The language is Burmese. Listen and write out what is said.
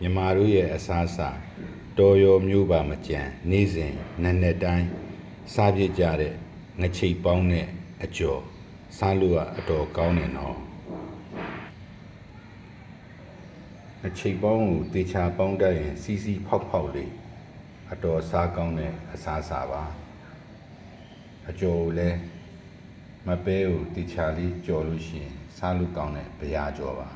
မြမာတို့ရဲ့အစားအစာတော်ရောမျိုးပါမကြံနေ့စဉ်နက်နက်တိုင်းစားပြစ်ကြတဲ့ငချိတ်ပေါင်းတဲ့အကျော်စားလို့ကအတော်ကောင်းတယ်နော်ငချိတ်ပေါင်းကိုတေချာပေါင်းတတ်ရင် စီစီဖောက်ဖောက်လေးအတော်စားကောင်းတဲ့အစားအစာပါအကျော်ကိုလည်းမပဲကိုတေချာလေးကြော်လို့ရှိရင်စားလို့ကောင်းတဲ့ဗျာကြော်ပါ